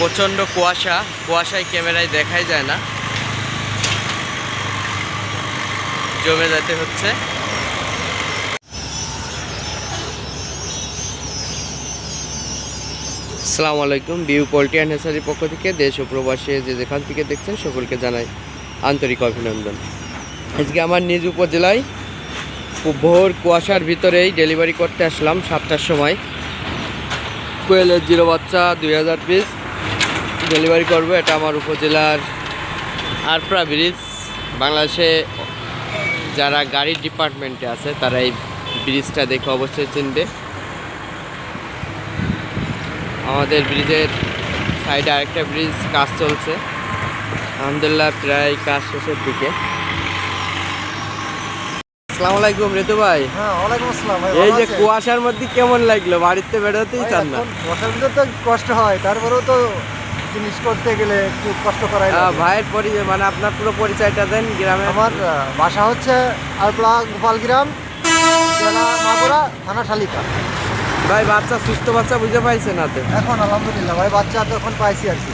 প্রচণ্ড কুয়াশা, কুয়াশায় ক্যামেরায় দেখাই যায় না। জমে যেতে হচ্ছে। আসসালামু আলাইকুম বিউ পোল্ট্রি অ্যান্ড হেসারির পক্ষ থেকে দেশ ও প্রবাসে যে যেখান থেকে দেখছেন সকলকে জানাই আন্তরিক অভিনন্দন। আজকে আমার নিজ উপজেলায় ভোর কুয়াশার ভিতরেই ডেলিভারি করতে আসলাম সাতটার সময়। কোয়েলের জিরো বাচ্চা, দুই হাজার পিস। ডেলিভারি করব এটা আমার উপজেলার আরপ্রা ব্রিজ। বাংলাদেশে যারা গাড়ির ডিপার্টমেন্টে আছে তারা এই ব্রিজটা দেখে অবশ্যই চিনবে। আমাদের ব্রিজের সাইডে আরেকটা ব্রিজ কাজ চলছে। আলহামদুলিল্লাহ প্রায় কাজ শেষের দিকে। আসসালামু আলাইকুম রেতু ভাই। হ্যাঁ ওয়ালাইকুম আসসালাম ভাই এই যে কুয়াশার মধ্যে কেমন লাগল? বাড়িতে বেরোতেই চান না? তো কষ্ট হয় তারপরেও তো জিনিস করতে গেলে একটু কষ্ট আহ, ভাইয়ের পরিচয় মানে আপনার পুরো পরিচয়টা দেন গ্রামে আমার বাসা হচ্ছে আলপলা গোপালগ্রাম জেলা মাগুরা থানা শালিকা। ভাই বাচ্চা সুস্থ বাচ্চা বুঝে পাইছেন হাতে? এখন আলহামদুলিল্লাহ ভাই বাচ্চা তো এখন পাইছি আর কি।